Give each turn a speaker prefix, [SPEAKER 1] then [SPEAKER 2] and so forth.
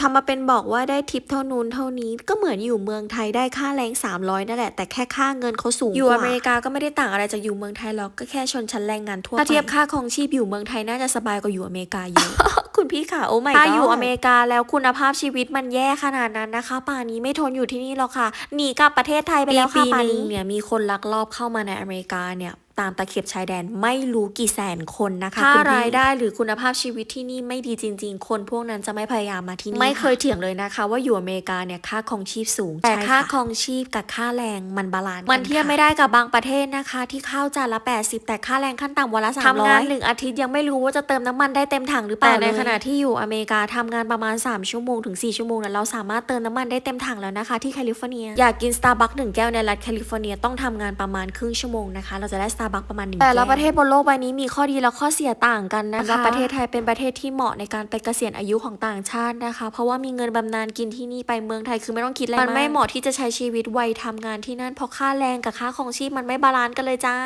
[SPEAKER 1] ทำมาเป็นบอกว่าได้ทิปเท่านู้นเท่านี้ก็เหมือนอยู่เมืองไทยได้ค่าแรง 300 นั่นแหละ แต่แค่ค่าเงินเขาสูงอยู่อเมริกาก็ไม่ได้ต่างอะไรจากอยู่เมืองไทยหรอกก็แค่ชนชั้นแรงงานทั่วไปถ้าเทียบค่าครองชีพอยู่เมืองไทยน่าจะสบายกว่าอยู่อเมริกาเยอะคุณพี่ค่ะโอ้ไม่ถ้าอยู่อเมริกาแล้วคุณภาพชีวิตมันแย่ขนาดนั้นนะคะ ป่านนี้ไม่ทนอยู่ที่นี่หรอกค่ะหนีกลับประเทศไทยไปแล้วค่ะป่านนี้เนี่ยมีคนลักลอบเข้ามาในอเมริกาเนี่ย ตามตะเข็บชายแดนไม่รู้กี่แสนคนนะคะถ้ารายได้หรือคุณภาพชีวิตที่นี่ไม่ดีจริง ๆ คนพวกนั้นจะไม่พยายามมาที่นี่ไม่เคยเถียงเลยนะคะ ว่าอยู่อเมริกาเนี่ยค่าครองชีพสูง แต่ค่าครองชีพกับค่าแรงมันบาลานซ์มันเทียบไม่ได้กับบางประเทศนะคะ ที่ข้าวจานละ 80 แต่ค่าแรงขั้นต่ำวันละ300ทำงานหนึ่งอาทิตย์ยังไม่รู้ว่าจะเติมน้ำมันได้เต็มถังหรือเปล่าแต่ในขณะที่อยู่อเมริกาทำงานประมาณ 3 ชั่วโมงถึง 4 ชั่วโมงเนี่ยเราสามารถเติมน้ำมันได้เต็มถังแล้วนะคะ ที่แคลิฟอร์เนียอยากกินสตาร์บัคหนึ่งแก้วในรัฐแคลิฟอร์เนียต้องทำงานประมาณครึ่งชั่วโมงนะคะเราจะได้สตาร์บัคประมาณหนึ่งแต่ละประเทศบนโลกใบนี้มีข้อดีและข้อเสียต่างกันนะคะประเทศไทยเป็นประเทศที่เหมาะในการไปเกษียณอายุของต่างชาตินะคะ เพราะว่ามีเงินบำนาญกินที่นี่ไปเมืองไทยคือไม่ต้องคิดอะไรมันไม่เหมาะที่จะใช้ชีวิตวัยทำงานที่นั่นเพราะค่าแรงกับค่าของชีพมันไม่บาลานซ์กันเลยจ้า